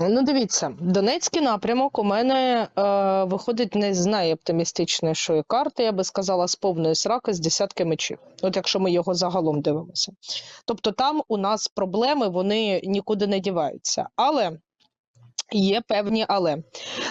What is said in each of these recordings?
Ну, дивіться, Донецький напрямок у мене е, виходить не з найоптимістичнішої карти, я би сказала, з повної сраки з десятки мечів. От якщо ми його загалом дивимося. Тобто там у нас проблеми, вони нікуди не діваються. Але є певні але.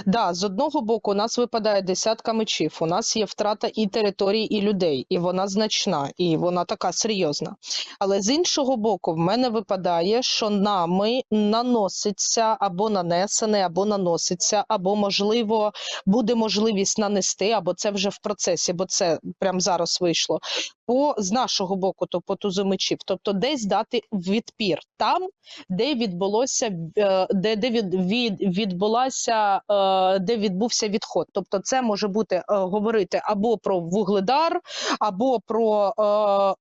Да, з одного боку, у нас випадає десятка мечів. У нас є втрата і територій, і людей, і вона значна, і вона така серйозна. Але з іншого боку, в мене випадає, що нами наноситься або нанесене, або наноситься, або можливо буде можливість нанести, або це вже в процесі, бо це прямо зараз вийшло. По з нашого боку, то по тузу мечів, тобто десь дати відпір там, де відбулося е, де, де від, відбулася, е, де відбувся відход. Тобто, це може бути е, говорити або про вугледар, або про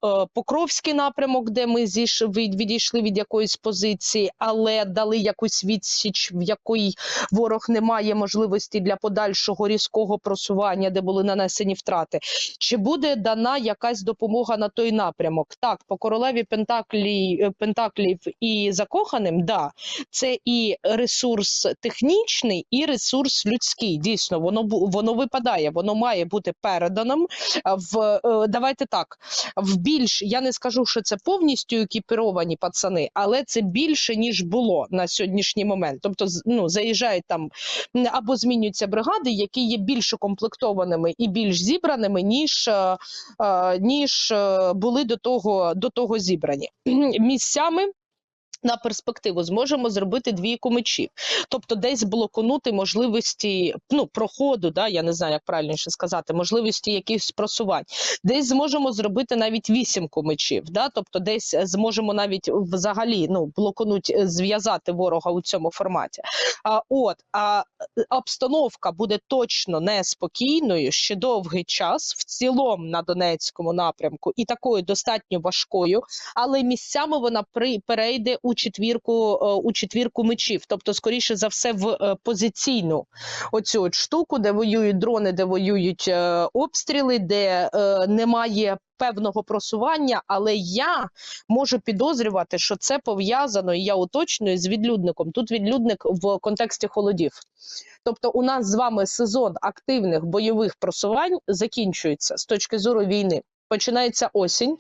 е, Покровський напрямок, де ми відійшли від якоїсь позиції, але дали якусь відсіч, в якій ворог не має можливості для подальшого різкого просування, де були нанесені втрати. Чи буде дана якась допомога на той напрямок? Так, по королеві Пентаклі, Пентаклів і закоханим, да, це і ресурс технічний, і ресурс людський. Дійсно, воно воно випадає, воно має бути переданим в е, давайте так. В більш я не скажу, що це повністю екіпіровані пацани, але це більше ніж було на сьогоднішній момент. Тобто, ну заїжджають там або змінюються бригади, які є більш укомплектованими і більш зібраними, ніж, е, е, ніж були до того, до того зібрані місцями. На перспективу зможемо зробити двійку мечів, тобто десь блокунути можливості ну проходу, да я не знаю, як правильніше сказати, можливості якихось просувань. Десь зможемо зробити навіть вісімку мечів, да, тобто десь зможемо навіть взагалі ну блокунуть, е, зв'язати ворога у цьому форматі. А от а е, обстановка буде точно неспокійною ще довгий час в цілому на Донецькому напрямку, і такою достатньо важкою, але місцями вона при перейде у четвірку е, у четвірку мечів, тобто, скоріше за все, в е, позиційну оцю от штуку, де воюють дрони, де воюють е, обстріли, де немає. Певного просування, але я можу підозрювати, що це пов'язано, і я уточнюю з відлюдником. Тут відлюдник в контексті холодів. Тобто, у нас з вами сезон активних бойових просувань закінчується з точки зору війни. Починається осінь.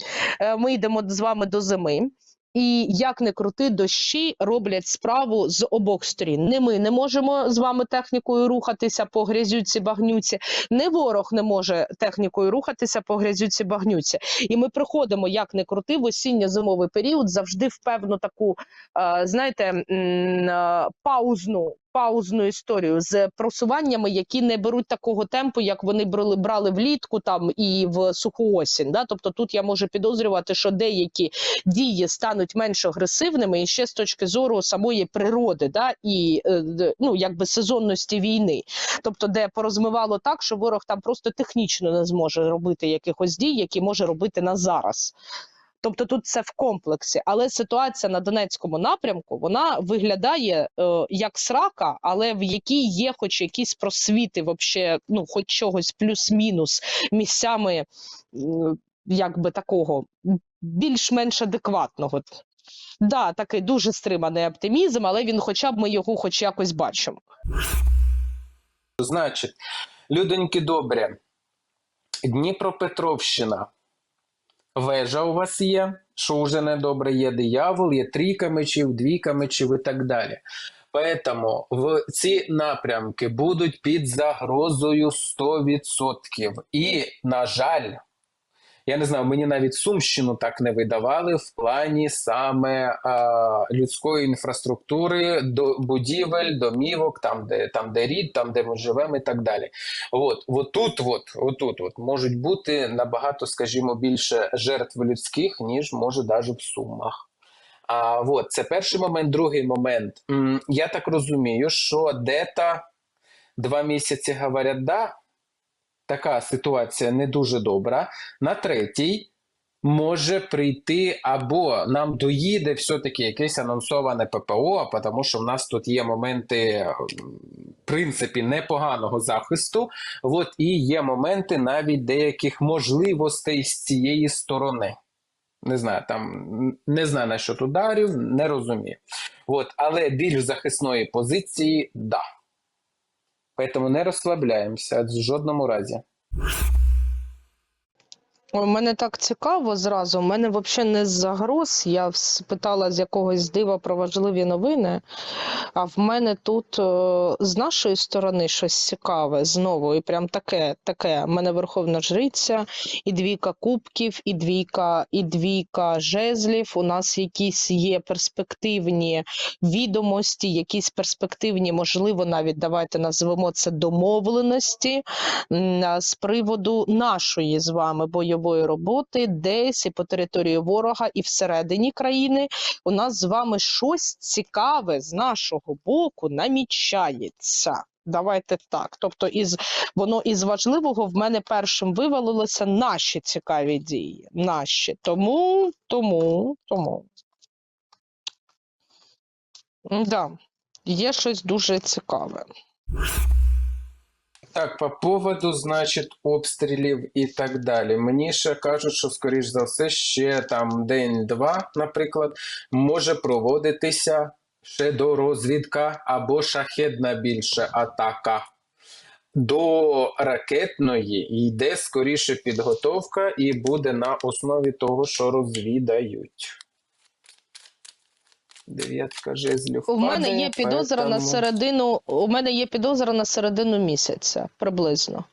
Ми йдемо з вами до зими. І як не крути, дощі роблять справу з обох сторін. Не ми не можемо з вами технікою рухатися по грязюці багнюці, не ворог не може технікою рухатися по грязюці багнюці. І ми приходимо, як не крути, в осінньо-зимовий період завжди в певну таку, е, знаєте, е, паузну. Паузну історію з просуваннями, які не беруть такого темпу, як вони брали, брали влітку там і в суху осінь. Да? Тобто тут я можу підозрювати, що деякі дії стануть менш агресивними і ще з точки зору самої природи, да? і е, ну якби сезонності війни. Тобто, де порозмивало так, що ворог там просто технічно не зможе робити якихось дій, які може робити на зараз. Тобто тут це в комплексі, але ситуація на Донецькому напрямку вона виглядає е, як срака, але в якій є хоч якісь просвіти, вообще, ну хоч чогось плюс-мінус місцями, м, якби такого більш-менш адекватного. Да, такий дуже стриманий оптимізм, але він, хоча б ми його хоч якось бачимо. Значить, людоньки добрі, Дніпропетровщина. Вежа у вас є, що вже недобре є диявол, є трійка мечів, двійка мечів і так далі. Поэтому в ці напрямки будуть під загрозою 100%. І, на жаль, я не знаю, мені навіть Сумщину так не видавали в плані саме а, людської інфраструктури, до будівель, домівок, там, де там, де рід, там, де ми живемо, і так далі. От, от тут, от, отут, от можуть бути набагато, скажімо, більше жертв людських, ніж може навіть в Сумах. А от це перший момент. Другий момент. Я так розумію, що де-то два місяці говорять, да, така ситуація не дуже добра. На третій може прийти або нам доїде все-таки якесь анонсоване ППО, тому що в нас тут є моменти, в принципі, непоганого захисту. От і є моменти навіть деяких можливостей з цієї сторони. Не знаю, там не знаю насчет ударів, не розумію. От, але більш захисної позиції да. Тому не расслабляемся в жодному разі. У мене так цікаво зразу. У мене взагалі не з загроз. Я спитала з якогось дива про важливі новини. А в мене тут е, з нашої сторони щось цікаве знову. І прям таке, таке. У мене верховна жриця, і двійка кубків, і двійка, і двійка жезлів. У нас якісь є перспективні відомості, якісь перспективні, можливо, навіть давайте назвемо це домовленості з приводу нашої з вами бойової роботи, десь і по території ворога, і всередині країни. У нас з вами щось цікаве з нашого боку намічається. Давайте так. Тобто, із воно із важливого в мене першим вивалилося наші цікаві дії. Наші. Тому, тому, тому. Да, є щось дуже цікаве. Так, по поводу, значить, обстрілів і так далі. Мені ще кажуть, що, скоріш за все, ще там день-два, наприклад, може проводитися ще до розвідка або шахедна більше атака. До ракетної йде скоріше підготовка і буде на основі того, що розвідають. Дев'ятка жезлів. У мене падає, є підозра на середину. У мене є підозра на середину місяця приблизно.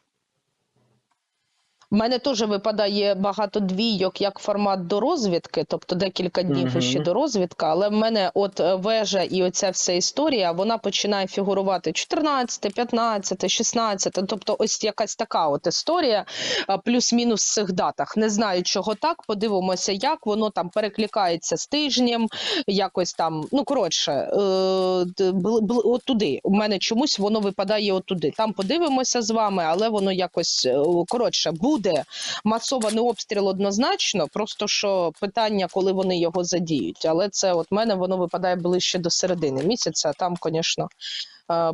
У мене теж випадає багато двійок як формат до розвідки, тобто декілька днів Мгм. ще до розвідки, але в мене от е, вежа і оця вся історія, вона починає фігурувати 14, 15, 16, тобто ось якась така от історія, плюс-мінус в цих датах. Не знаю, чого так, подивимося, як воно там перекликається з тижнем, якось там, ну коротше, е, от туди. У мене чомусь воно випадає от туди. Там подивимося з вами, але воно якось е, коротше буде масований обстріл однозначно. Просто що питання, коли вони його задіють. Але це от мене воно випадає ближче до середини місяця. Там, звісно.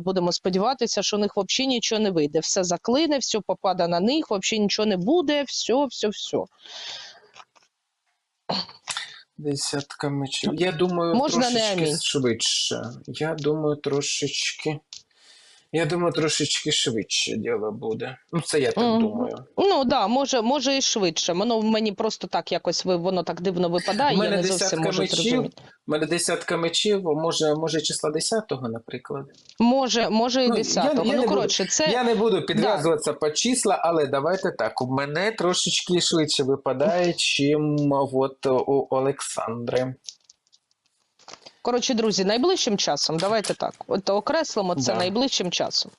Будемо сподіватися, що у них взагалі нічого не вийде. Все заклине, все попаде на них, взагалі нічого не буде, все, все, все. Десятка мечів. Я думаю, Можна не трошечки швидше. Я думаю, трошечки. Я думаю, трошечки швидше діло буде. Ну, це я так Мгм. думаю. Ну да, може, може і швидше. Воно в мені просто так якось воно так дивно випадає. У Я мене не зовсім десятка можу мечів. зрозуміти. У мене десятка мечів, може, може числа 10-го, наприклад. Може, може і Ну, я- 10-го. я ну це Я не буду підв'язуватися по числа, але давайте так. У мене трошечки швидше випадає, чим от у Олександри. Коротше, друзі, найближчим часом. Давайте так. От окреслимо це Да. найближчим часом.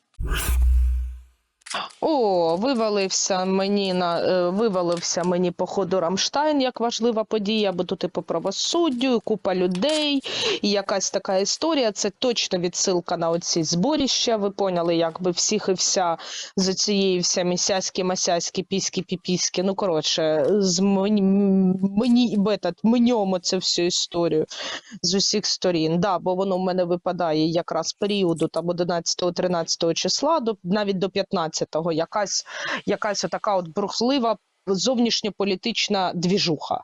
О, вивалився мені на е, вивалився мені по ходу Рамштайн як важлива подія, бо тут і по правосуддю, і купа людей, і якась така історія. Це точно відсилка на оці зборіща. Ви поняли, якби всіх і вся з цієї вся місяські, масяські, піські, піпіські. Ну коротше, з мені, меньому це всю історію з усіх сторін. Да, бо воно в мене випадає якраз періоду там 11-13 числа, до навіть до 15-го. Якась якась отака от брухлива зовнішньополітична двіжуха.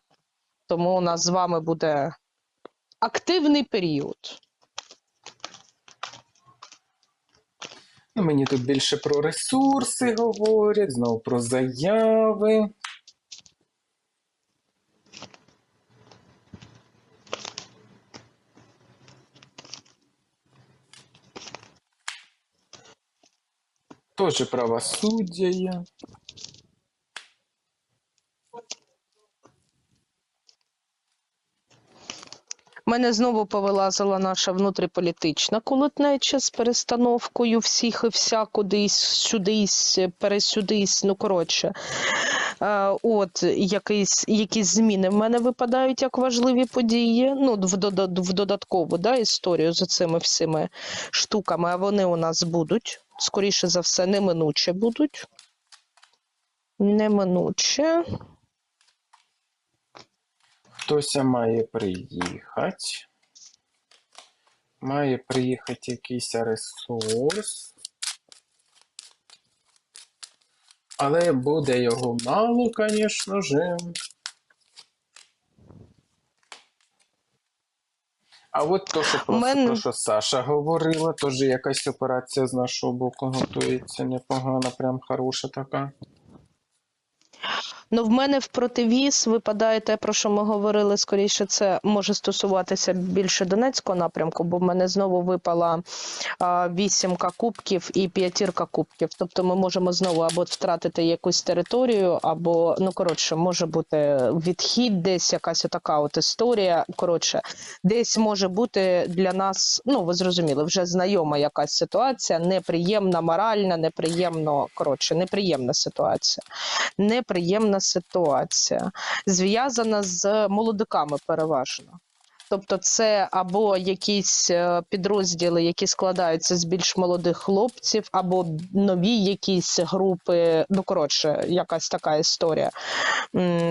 Тому у нас з вами буде активний період. Ну, мені тут більше про ресурси говорять, знову про заяви. Тоже правосуддя. Мене знову повилазила наша внутріполітична колотнеча з перестановкою всіх і вся кудись, сюдись, пересюдись. Ну коротше, Е, от якісь, якісь зміни в мене випадають як важливі події. Ну, в, дода- в додаткову да, історію з цими всіми штуками, а вони у нас будуть. Скоріше за все, неминуче будуть. Неминуче. Хтось має приїхати. Має приїхати якийсь ресурс. Але буде його мало, звісно ж. А от то, що про, Мен... про що Саша говорила, теж якась операція з нашого боку готується непогана, прям хороша така. Ну, в мене в противіз випадає те, про що ми говорили. Скоріше, це може стосуватися більше Донецького напрямку, бо в мене знову випала вісімка кубків і п'ятірка кубків. Тобто ми можемо знову або втратити якусь територію, або ну коротше, може бути відхід, десь якась отака от історія. Коротше, десь може бути для нас, ну ви зрозуміли, вже знайома якась ситуація, неприємна, моральна, неприємно, коротше, неприємна ситуація неприємна ситуація, зв'язана з молодиками переважно. Тобто, це або якісь е, підрозділи, які складаються з більш молодих хлопців, або нові якісь групи. Ну коротше, якась така історія.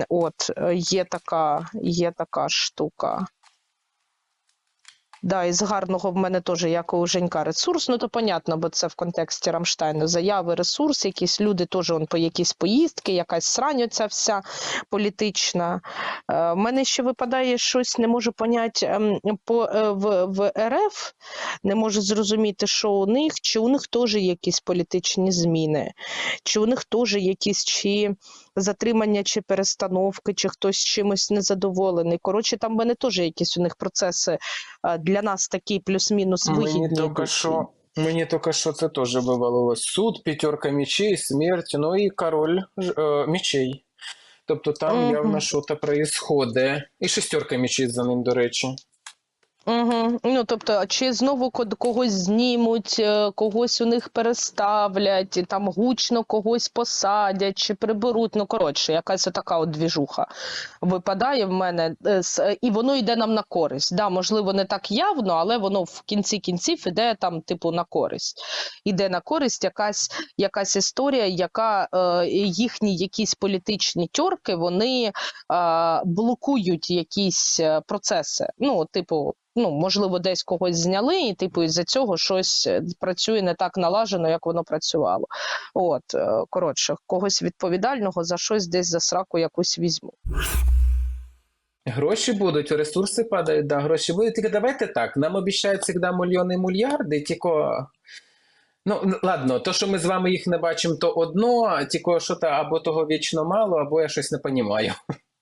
От е, є така, є така штука. Да, із гарного в мене теж, як у Женька, ресурс. Ну то понятно, бо це в контексті Рамштайну. Заяви, ресурс, якісь люди теж он по якісь поїздки, якась срань оця вся політична. Е, в мене ще випадає щось, не можу поняти ем, по, е, в, в РФ, не можу зрозуміти, що у них, чи у них теж якісь політичні зміни, чи у них теж якісь чи затримання, чи перестановки, чи хтось чимось незадоволений. Коротше, там в мене теж якісь у них процеси е, для нас такий плюс-мінус вигідний. Мені тільки що, мені тільки що це теж вивалилось. Суд, п'ятерка мечей, смерть, ну і король е, мечей. Тобто там Мгм. явно щось происходить. І шестерка мечей за ним, до речі. Угу. Ну, тобто, чи знову когось знімуть, е, когось у них переставлять, і там гучно когось посадять чи приберуть. Ну, коротше, якась така от двіжуха випадає в мене, е, і воно йде нам на користь. Да, можливо, не так явно, але воно в кінці кінців іде там, типу, на користь. Іде на користь якась, якась історія, яка е, їхні якісь політичні тьорки, вони е, блокують якісь е, процеси. Ну, типу, ну, можливо, десь когось зняли, і типу із-за цього щось е, працює не так налажено, як воно працювало. От, е, коротше, когось відповідального за щось десь за сраку якусь візьму. Гроші будуть, ресурси падають, да, гроші будуть. Тільки давайте так. Нам обіцяють завжди мільйони мільярди, тільки. Ну, ладно, то, що ми з вами їх не бачимо, то одно, тільки що то або того вічно мало, або я щось не розумію.